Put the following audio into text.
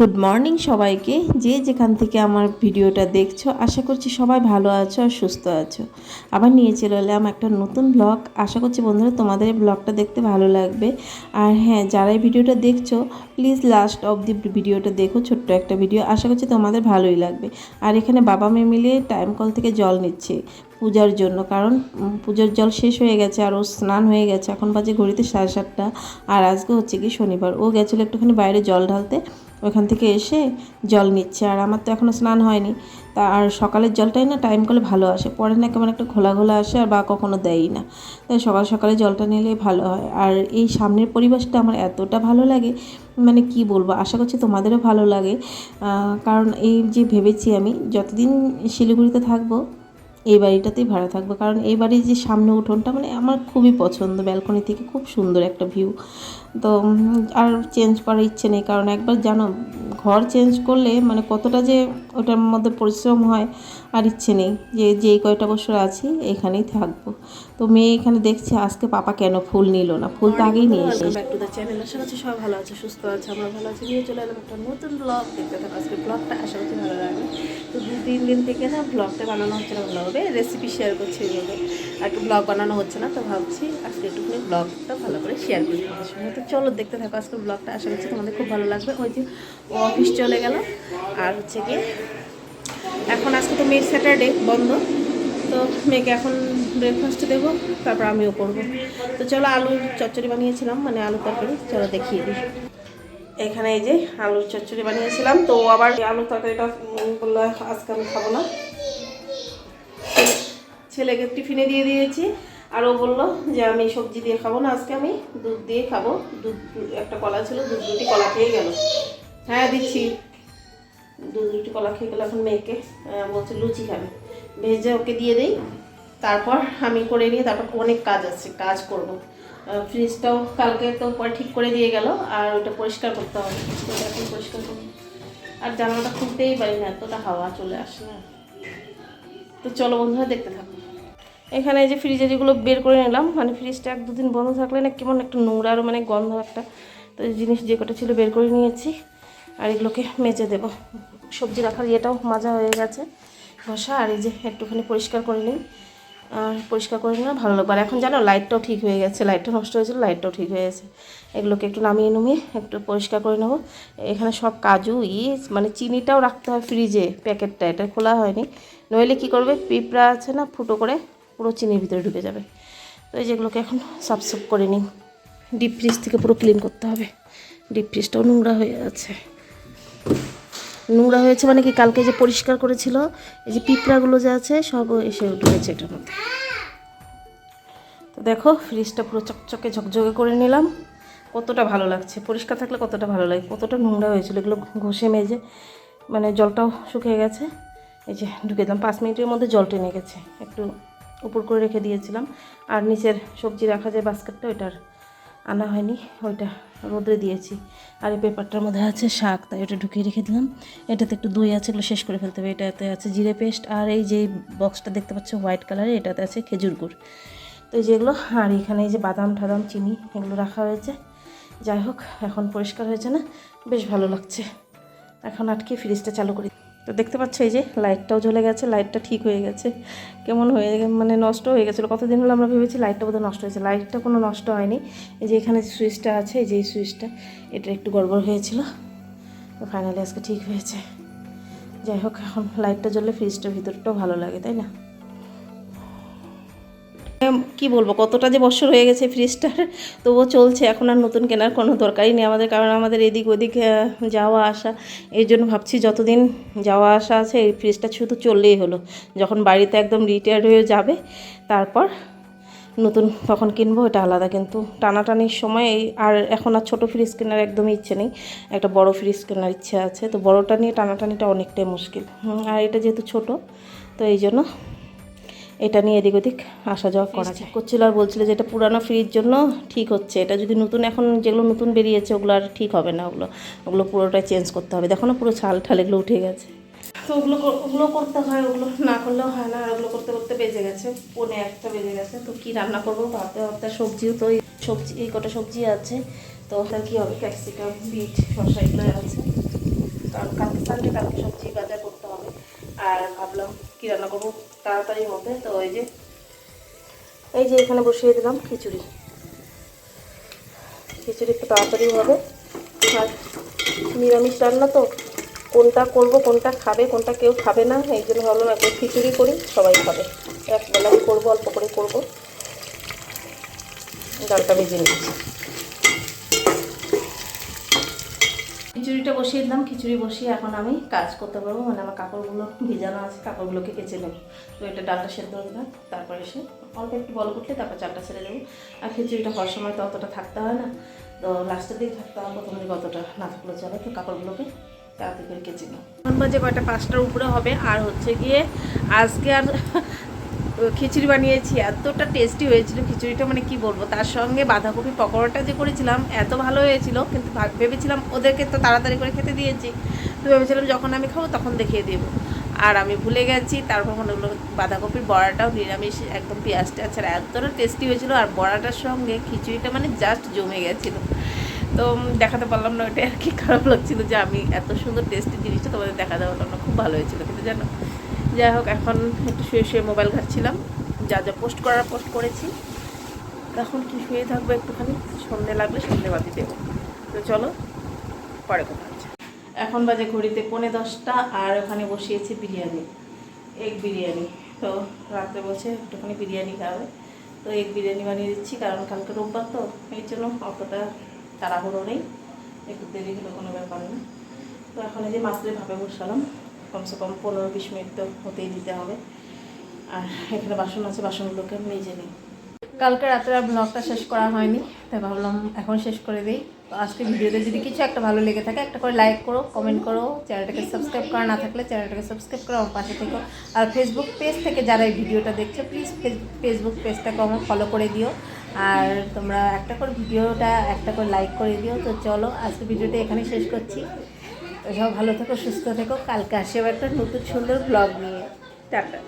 Good morning সবাইকে। যে যেখান থেকে আমার ভিডিওটা দেখছ, আশা করছি সবাই ভালো আছো আর সুস্থ আছো। আবার নিয়ে চলে এলাম একটা নতুন ব্লগ আশা করছি বন্ধুরা তোমাদের ব্লগটা দেখতে ভালো লাগবে। আর হ্যাঁ যারা এই ভিডিওটা দেখছ প্লিজ লাস্ট অব দি ভিডিওটা দেখো, ছোট্ট একটা ভিডিও। আশা করছি তোমাদের ভালোই লাগবে। আর এখানে বাবা মেয়ে মিলে টাইম কল থেকে জল নিচ্ছে পূজার জন্য। কারণ পূজার জল শেষ হয়ে গেছে আর ও স্নান হয়ে গেছে। এখন বাজে ঘড়িতে সাড়ে সাতটা। আর আজকে হচ্ছে কি শনিবার। ও গেছিল একটুখানি বাইরে জল ঢালতে। ওখান থেকে এসে জল নিচ্ছে। আর আমার তো এখনও স্নান হয়নি। তা আর সকালের জলটাই না টাইম করলে ভালো আসে। পরে না কেমন একটা ঘোলা ঘোলা আসে আর বা কখনো দেয়ই না। তাই সকাল সকালে জলটা নিলে ভালো হয়। আর এই সামনের পরিবেশটা আমার এতটা ভালো লাগে মানে কি বলব, আশা করছি তোমাদেরও ভালো লাগে। কারণ এই যে ভেবেছি আমি, যতদিন শিলিগুড়িতে থাকব এই বাড়িটাতেই ভাড়া থাকব। কারণ এই বাড়ির যে সামনে উঠোনটা মানে আমার খুবই পছন্দ। ব্যালকনি থেকে খুব সুন্দর একটা ভিউ। তো আর চেঞ্জ করার ইচ্ছে নেই। কারণ একবার জানো, ঘর চেঞ্জ করলে মানে কতটা যে ওটার মধ্যে পরিশ্রম হয় আর ইচ্ছে নেই যে যেই কয়টা বছর আছি এখানেই থাকব। তো মেয়ে এখানে দেখছে আজকে পাপা কেন ফুল নিল না? ফুল তো আগেই নিয়ে এসে ব্যাক টু দ্য চ্যানেল আশা করছি সবাই ভালো আছে, সুস্থ আছে, আমরা ভালো আছি। নিয়ে চলে এলাম একটা নতুন ব্লগ দেখতে থাকো, আজকে ব্লগটা আশা করছি ভালো লাগবে। তো দু তিন দিন থেকে না ব্লগটা বানানো হচ্ছে না ভালোভাবে রেসিপি শেয়ার করছি এইভাবে আর একটু ব্লগ বানানো হচ্ছে না, তো ভাবছি আজকে একটুখানি ব্লগটা ভালো করে শেয়ার করি তো চলো দেখতে থাকো, আজকে ব্লগটা আশা করছি তোমাদের খুব ভালো লাগবে। ওই যে অফিস চলে গেল, আর হচ্ছে গিয়ে এখন আজকে তো মেয়ের স্যাটারডে বন্ধ। তো মেয়েকে এখন ব্রেকফাস্ট দেবো, তারপর আমিও করব। তো চলো আলুর চচ্চড়ি বানিয়েছিলাম মানে আলু তরকারি। চলো দেখিয়ে দিই। এখানে এই যে আলুর চচ্চড়ি বানিয়েছিলাম, তো আবার আলুর তরকারিটা বলল আজকে আমি খাব না। ছেলেকে টিফিনে দিয়ে দিয়েছি, আর ও বলল যে আমি সবজি দিয়ে খাব না আজকে আমি, দুধ দিয়ে খাব। দুধ, একটা কলা ছিল, দুধ রুটি কলা খেয়ে গেল। হ্যাঁ দিচ্ছি। দুধ রুটি কলা খেয়ে গেলে এখন মেয়েকে বলছে লুচি খাবে। ভেজে ওকে দিয়ে দেই, তারপর আমি করে নিয়ে তারপর অনেক কাজ আছে, কাজ করব। ফ্রিজটাও কালকে তো পরে ঠিক করে দিয়ে গেল, আর ওটা পরিষ্কার করতে হবে। ওটা এখন পরিষ্কার করব। আর জানালাটা খুলতেই পারি না, এতটা হাওয়া চলে আসে না। তো চলো বন্ধুরা, দেখতে থাকো। এখানে যে ফ্রিজে যেগুলো বের করে নিলাম মানে ফ্রিজটা এক দুদিন বন্ধ থাকলে না কেমন একটা নোংরা আরও মানে গন্ধ একটা, তো জিনিস যে কটা ছিল বের করে নিয়েছি। আর এগুলোকে মেজে দেবো। সবজি রাখার ইয়েটাও মাজা হয়ে গেছে। ঘষা আর এই যে একটুখানি পরিষ্কার করে নিই। আর পরিষ্কার করে নিলে ভালো লাগবে। আর এখন জানো, লাইটটাও ঠিক হয়ে গেছে। লাইটটা নষ্ট হয়েছিল, লাইটটাও ঠিক হয়ে গেছে। এগুলোকে একটু নামিয়ে নামিয়ে একটু পরিষ্কার করে নেব। এখানে সব কাজু ই মানে চিনিটাও রাখতে হয় ফ্রিজে, প্যাকেটটা। এটা খোলা হয়নি। নইলে কি করবে, পিঁপড়া আছে না, ফুটো করে পুরো চিনির ভিতরে ঢুকে যাবে। তো এই যেগুলোকে এখন সাফ করে নিই। ডিপ ফ্রিজ থেকে পুরো ক্লিন করতে হবে। ডিপ ফ্রিজটাও নোংরা হয়ে আছে। নোংরা হয়েছে মানে কি কালকে যে পরিষ্কার করেছিল, এই যে পিঁপড়াগুলো যে আছে সব এসে ঢুকেছে এটার মধ্যে। তো দেখো, ফ্রিজটা পুরো চকচকে ঝকঝকে করে নিলাম। কতটা ভালো লাগছে, পরিষ্কার থাকলে কতটা ভালো লাগে, কতটা নোংরা হয়েছিল, এগুলো ঘষে মেজে মানে জলটাও শুকিয়ে গেছে। এই যে ঢুকে দিলাম, পাঁচ মিনিটের মধ্যে জল টেনে গেছে। একটু উপর করে রেখে দিয়েছিলাম। আর নিচের সবজি রাখা যায় বাস্কেটটা, ওইটার আনা হয়নি, ওইটা রোদে দিয়েছি। আর এই পেপারটার মধ্যে আছে শাক, তাই ওটা ঢুকিয়ে রেখে দিলাম। এটাতে একটু দই আছে এগুলো শেষ করে ফেলতে হবে। এটাতে আছে জিরে পেস্ট, আর এই যে বক্সটা দেখতে পাচ্ছ হোয়াইট কালারে, এটাতে আছে খেজুর গুড়। তো এই যেগুলো আর এখানে এই যে বাদাম, ঠাদাম, চিনি, এগুলো রাখা হয়েছে। যাই হোক, এখন পরিষ্কার হয়েছে না, বেশ ভালো লাগছে। এখন আটকে ফ্রিজটা চালু করি তো দেখতে পাচ্ছ এই যে লাইটটাও জ্বলে গেছে, লাইটটা ঠিক হয়ে গেছে। কেমন হয়ে মানে নষ্ট হয়ে গেছিল। কতদিন হলো আমরা ভেবেছি লাইটটা বোধহয় নষ্ট হয়েছে। লাইটটা কোনো নষ্ট হয়নি। এই যে এখানে সুইচটা আছে, এই যে সুইচটা, এটা একটু গড়বড় হয়েছিল। তো ফাইনালি আজকে ঠিক হয়েছে। যাই হোক, এখন লাইটটা জ্বললে ফ্রিজটার ভিতরটাও ভালো লাগে, তাই না? কি বলব, কতটা যে বছর হয়ে গেছে ফ্রিজটার তবুও চলছে। এখন আর নতুন কেনার কোনো দরকারই নেই আমাদের, কারণ আমাদের এদিক ওদিক যাওয়া আসা, এই জন্য ভাবছি যতদিন যাওয়া আসা আছে, এই ফ্রিজটা শুধু চললেই হলো। যখন বাড়িতে একদম রিটায়ার্ড হয়ে যাবে, তারপর নতুন তখন কিনবো এটা আলাদা। কিন্তু টানাটানির সময় এই, আর এখন আর ছোটো ফ্রিজ কেনার একদমই ইচ্ছে নেই। একটা বড় ফ্রিজ কেনার ইচ্ছে আছে। তো বড়টা নিয়ে টানাটানিটা অনেকটাই মুশকিল। আর এটা যেহেতু ছোট, তো এই জন্য এটা নিয়ে এদিক ওদিক আসা যাওয়া করা যায়। করছিল আর বলছিল যে এটা পুরানো ফ্রিজ জন্য ঠিক হচ্ছে। এটা যদি নতুন এখন যেগুলো নতুন বেরিয়েছে ওগুলো আর ঠিক হবে না ওগুলো। ওগুলো পুরোটাই চেঞ্জ করতে হবে। দেখো না পুরো ছাল ঠাল এগুলো উঠে গেছে। তো ওগুলো ওগুলো করতে হয় ওগুলো না করলেও হয় না। আর ওগুলো করতে করতে বেজে গেছে। পনে একটা বেজে গেছে। তো কি রান্না করব? ভাবতে ভাবতে সবজিও তো এই সবজি এই কটা সবজি আছে। তো তার কী হবে? ক্যাপসিকাম বিট শসা এগুলো আছে। আর ভাবলাম কী রান্না করব তাড়াতাড়ির মধ্যে তো ওই যে, এই যে এখানে বসিয়ে দিলাম খিচুড়ি। খিচুড়ি একটু তাড়াতাড়ি হবে। আর নিরামিষ রান্না তো, কোনটা করব, কোনটা খাবে, কোনটা কেউ খাবে না, এই জন্য ভাবলাম একবার খিচুড়ি করি, সবাই খাবে। একবেলাই করব, অল্প করে করব। ডালটা ভেজে নিচ্ছি। খিচুড়িটা বসিয়ে দিলাম, খিচুড়ি বসিয়ে এখন আমি কাজ করতে পারব। মানে আমার কাপড়গুলো ভিজানো আছে, কাপড়গুলোকে কেচে নেব। তো এটা ডালটা সেদ্ধ হয়ে যাক তারপরে এসে অল্প একটু বল করলে তারপর চালটা ছেড়ে দেবো। আর খিচুড়িটা হওয়ার সময় তো অতটা থাকতে হয় না। তো লাস্টের দিকে থাকতে হবে, প্রথম দিকে অতটা না থাকলে চলে, তো কাপড়গুলোকে তাড়াতাড়ি করে কেচে নিই এখন বাজে কয়টা, পাঁচটার উপরে হবে। আর হচ্ছে গিয়ে আজকে আর খিচুড়ি বানিয়েছি, এতটা টেস্টি হয়েছিল খিচুড়িটা মানে কি বলব, তার সঙ্গে বাঁধাকপি পকোড়াটা যে করেছিলাম, এত ভালো হয়েছিল, কিন্তু ভাব- ভেবেছিলাম ওদেরকে তো তাড়াতাড়ি করে খেতে দিয়েছি। তো ভেবেছিলাম যখন আমি খাব তখন দেখিয়ে দেবো। আর আমি ভুলে গেছি, তারপর মনে হলো বাঁধাকপির বড়াটাও নিরামিষ, একদম পেঁয়াজটা ছাড়া এতটা টেস্টি হয়েছিল, আর বড়াটার সঙ্গে খিচুড়িটা মানে জাস্ট জমে গেছিল। তো দেখাতে পারলাম না, ওটা আর কি খারাপ লাগছিল যে আমি এত সুন্দর টেস্টি জিনিসটা তোমাদের দেখাতে পারলাম না, খুব ভালো হয়েছিল কিন্তু জানো? যাই হোক, এখন একটু শুয়ে শুয়ে মোবাইল ঘাটছিলাম। যা যা পোস্ট করার পোস্ট করেছি। এখন কি শুয়ে থাকব একটুখানি? সন্ধে লাগলে সন্ধে বাতি দেবো। তো চলো, পরে কথা হচ্ছে। এখন বাজে ঘড়িতে পৌনে দশটা, আর ওখানে বসিয়েছি বিরিয়ানি এগ বিরিয়ানি। তো রাত্রে বলছে একটুখানি বিরিয়ানি খাবে। তো এগ বিরিয়ানি বানিয়ে দিচ্ছি, কারণ কালকে রোববার তো, এই জন্য অতটা তাড়াহুড়ো নেই। একটু দেরি হলে কোনো ব্যাপার না। তো এখন এই যে মাছদের ভাবে বসালাম। কমসে কম পনেরো বিশ মিনিট তো হতেই দিতে হবে। আর এখানে বাসন আছে, বাসনগুলোকে আমি নিজে নিই। কালকে রাত্রে আর ব্লগটা শেষ করা হয়নি, তাই ভাবলাম এখন শেষ করে দিই। তো আজকে ভিডিওতে যদি কিছু একটা ভালো লেগে থাকে, একটা করে লাইক করো কমেন্ট করো চ্যানেলটাকে সাবস্ক্রাইব করা না থাকলে চ্যানেলটাকে সাবস্ক্রাইব করো, আমার পাশে থেকো। আর ফেসবুক পেজ থেকে যারা এই ভিডিওটা দেখছ প্লিজ ফেসবুক পেজটাকে আমার ফলো করে দিও। আর তোমরা একটা করে ভিডিওটা, একটা করে লাইক করে দিও। তো চলো, আজকে ভিডিওটা এখানে শেষ করছি। সব ভালো থেকো সুস্থ থেকো। কালকে আসে একটা নতুন সুন্দর ব্লগ নিয়ে। টাটা।